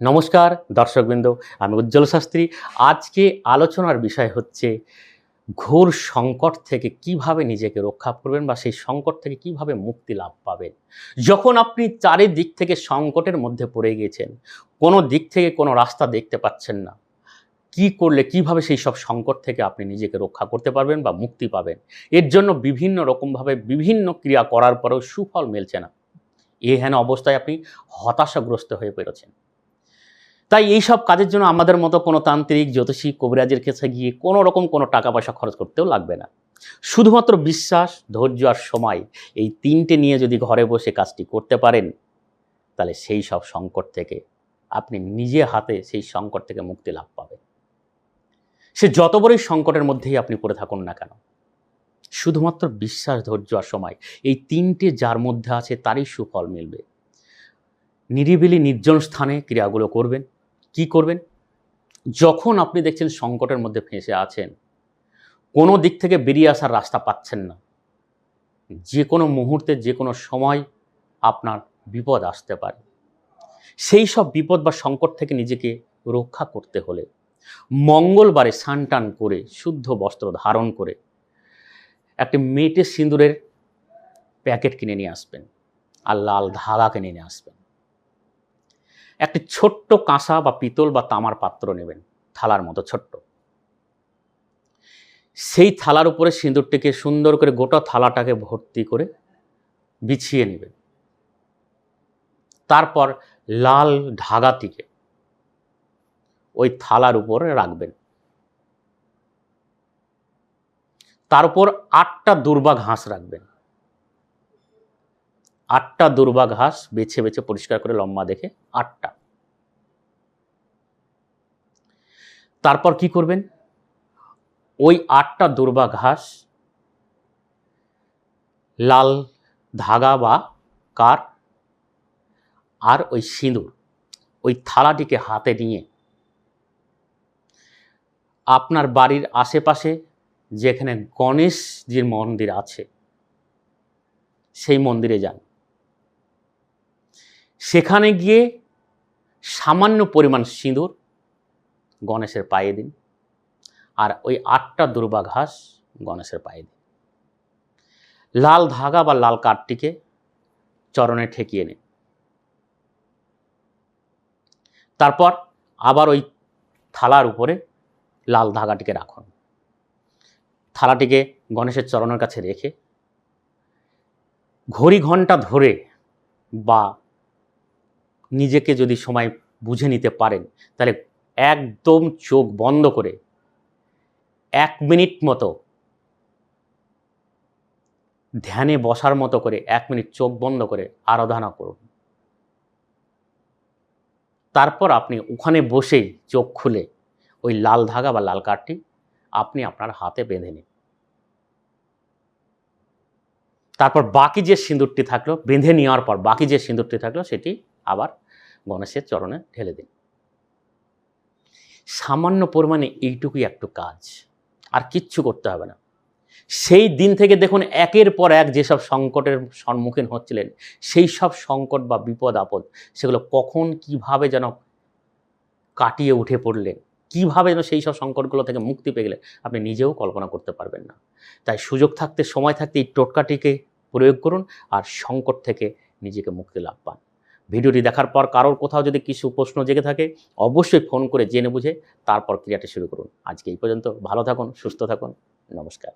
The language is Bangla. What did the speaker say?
নমস্কার, দর্শকবৃন্দ, আমি উজ্জ্বল শাস্ত্রী। আজকে আলোচনার বিষয় হচ্ছে ঘোর সংকট থেকে কীভাবে নিজেকে রক্ষা করবেন বা সেই সংকট থেকে কীভাবে মুক্তি লাভ পাবেন। যখন আপনি চারিদিক থেকে সংকটের মধ্যে পড়ে গিয়েছেন কোনো দিক থেকে কোনো রাস্তা দেখতে পাচ্ছেন না, কি করলে, কীভাবে সেই সব সংকট থেকে আপনি নিজেকে রক্ষা করতে পারবেন বা মুক্তি পাবেন, এর জন্য বিভিন্ন রকমভাবে বিভিন্ন ক্রিয়া করার পরেও সুফল মিলছে না। এই হেন অবস্থায় আপনি হতাশাগ্রস্ত হয়ে পেরেছেন তাই এই সব কাজের জন্য আমাদের মতো কোনো তান্ত্রিক, জ্যোতিষী, কবিরাজের কাছে গিয়ে কোনো রকম কোনো টাকা পয়সা খরচ করতেও লাগবে না। শুধুমাত্র বিশ্বাস, ধৈর্য আর সময় এই তিনটে নিয়ে যদি ঘরে বসে কাজটি করতে পারেন, তাহলে সেই সব সংকট থেকে আপনি নিজে হাতে সেই সংকট থেকে মুক্তি লাভ পাবেন। সে যত বড়ই সংকটের মধ্যেই আপনি পড়ে থাকুন না কেন, শুধুমাত্র বিশ্বাস, ধৈর্য আর সময় এই তিনটে যার মধ্যে আছে তারই সুফল মিলবে। নিরিবিলি নির্জন স্থানে ক্রিয়াগুলো করবেন কি করবেন? যখন আপনি দেখছেন সংকটের মধ্যে ফেঁসে আছেন, কোনো দিক থেকে বেরিয়ে আসার রাস্তা পাচ্ছেন না। যে কোনো মুহূর্তে, যে কোনো সময় আপনার বিপদ আসতে পারে। সেই সব বিপদ বা সংকট থেকে নিজেকে রক্ষা করতে হলে, মঙ্গলবারে সানটান করে, শুদ্ধ বস্ত্র ধারণ করে, একটি মেটে সিঁদুরের প্যাকেট কিনে নিয়ে আসবেন, আর লাল ধাগা কিনে নিয়ে আসবেন। একটি ছোট্ট কাঁসা বা পিতল বা তামার পাত্র নেবেন, থালার মতো ছোট্ট। সেই থালার উপরে সিঁদুরটিকে সুন্দর করে গোটা থালাটাকে ভর্তি করে বিছিয়ে নেবেন। তারপর লাল ঢাগাটিকে ওই থালার উপরে রাখবেন। তার উপর আটটা দুর্বা ঘাস রাখবেন। আটটা দুর্বা ঘাস বেছে বেছে পরিষ্কার করে লম্বা দেখে আটটা। তারপর কি করবেন? ওই আটটা দুর্বা ঘাস লাল ধাগা বা কার আর ওই সিঁদুর, ওই থালাটিকে হাতে নিয়ে আপনার বাড়ির আশেপাশে যেখানে গণেশজির মন্দির আছে, সেই মন্দিরে যান। সেখানে গিয়ে সামান্য পরিমাণ সিঁদুর গণেশের পায়ে দিন আর ওই আটটা দুর্বা ঘাস গণেশের পায়ে দিন। লাল ধাগা বা লাল কাঠটিকে চরণে ঠেকিয়ে নিন। তারপর আবার ওই থালার উপরে লাল ধাগাটিকে রাখুন। থালাটিকে গণেশের চরণের কাছে রেখে ঘড়ি ঘণ্টা ধরে বা নিজেকে যদি সময় বুঝে নিতে পারেন, তাহলে একদম চোখ বন্ধ করে এক মিনিট মতো ধ্যানে বসার মতো করে এক মিনিট চোখ বন্ধ করে আরাধনা করুন। তারপর আপনি ওখানে বসেই চোখ খুলে ওই লাল ধাগা বা লাল কাঠটি আপনি আপনার হাতে বেঁধে নিন। তারপর বাকি যে সিঁদুরটি থাকল, বেঁধে নেওয়ার পর বাকি যে সিঁদুরটি থাকল, সেটি আবার গণেশের চরণে ঢেলে দিন। সামান্য পরিমাণে এইটুকুই একটু কাজ, আর কিচ্ছু করতে হবে না। সেই দিন থেকে দেখুন একের পর এক যেসব সংকটের সম্মুখীন হচ্ছিলেন, সেই সব সংকট বা বিপদ, আপদ, সেগুলো কখন কীভাবে যেন কাটিয়ে উঠে পড়লেন, কীভাবে যেন সেই সব সংকটগুলো থেকে মুক্তি পেয়ে গেলেন, আপনি নিজেও কল্পনা করতে পারবেন না। তাই সুযোগ থাকতে, সময় থাকতে এই টোটকাটিকে প্রয়োগ করুন, আর সংকট থেকে নিজেকে মুক্তি লাভ পান। ভিডিওটি দেখার পর কারোর কোথাও যদি কিছু প্রশ্ন জেগে থাকে, অবশ্যই ফোন করে জেনে বুঝে তারপর ক্রিয়াটি শুরু করুন। আজকে এই পর্যন্ত, ভালো থাকুন, সুস্থ থাকুন, নমস্কার।